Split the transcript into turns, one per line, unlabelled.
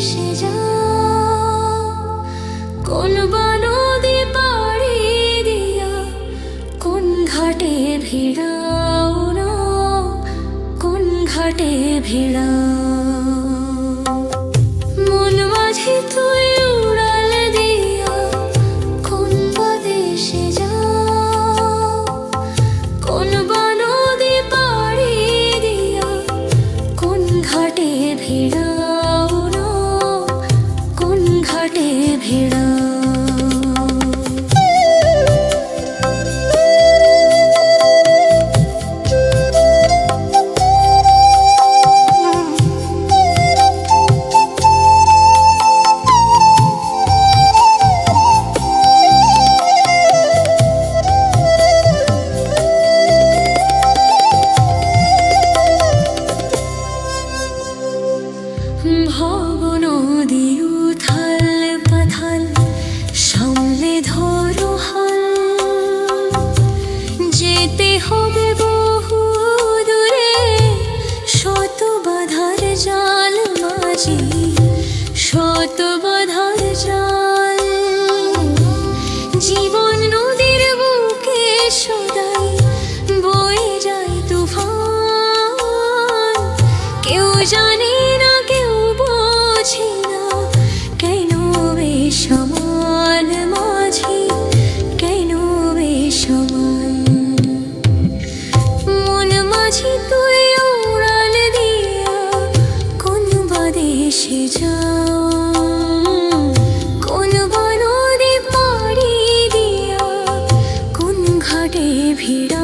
ভিড় পাড়ি দিয়া কোন ভিড়াও না কোন মন মাঝে তো ঘাটে জীবন নদীর বুকে সদাই বয়ে যায় তুফান। কেউ জানে না, কেউ বোঝে না, কেন বেসমান মাঝি, কেন বেসমান মন মাঝি তুই উড়াল দিয়া, কোন বাদেশে যা Peter.